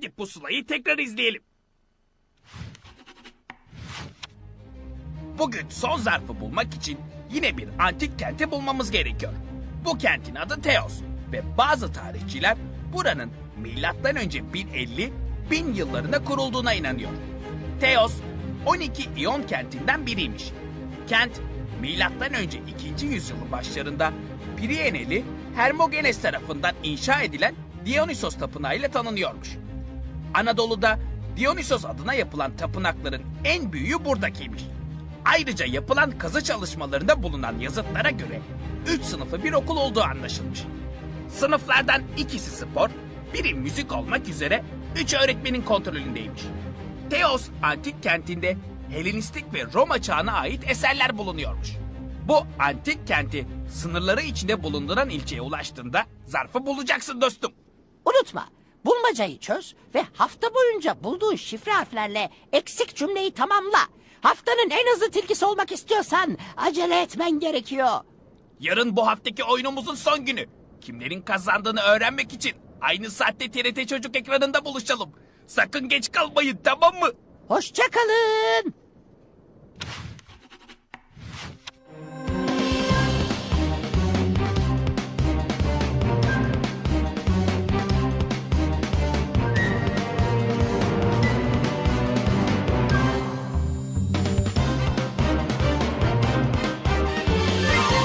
pusulayı tekrar izleyelim. Bugün son zarfı bulmak için yine bir antik kenti bulmamız gerekiyor. Bu kentin adı Teos ve bazı tarihçiler buranın milattan önce 1050 bin yıllarında kurulduğuna inanıyor. Teos 12 İyon kentinden biriymiş. Kent milattan önce 2. yüzyılın başlarında Prieneli Hermogenes tarafından inşa edilen Dionysos tapınağı ile tanınıyormuş. Anadolu'da Dionysos adına yapılan tapınakların en büyüğü buradakiymiş. Ayrıca yapılan kazı çalışmalarında bulunan yazıtlara göre 3 sınıfı bir okul olduğu anlaşılmış. Sınıflardan ikisi spor, biri müzik olmak üzere 3 öğretmenin kontrolündeymiş. Teos antik kentinde Helenistik ve Roma çağına ait eserler bulunuyormuş. Bu antik kenti sınırları içinde bulunduran ilçeye ulaştığında zarfı bulacaksın dostum. Unutma, bulmacayı çöz ve hafta boyunca bulduğun şifre harflerle eksik cümleyi tamamla. Haftanın en hızlı tilkisi olmak istiyorsan acele etmen gerekiyor. Yarın bu haftaki oyunumuzun son günü. Kimlerin kazandığını öğrenmek için aynı saatte TRT Çocuk ekranında buluşalım. Sakın geç kalmayın tamam mı? Hoşçakalın.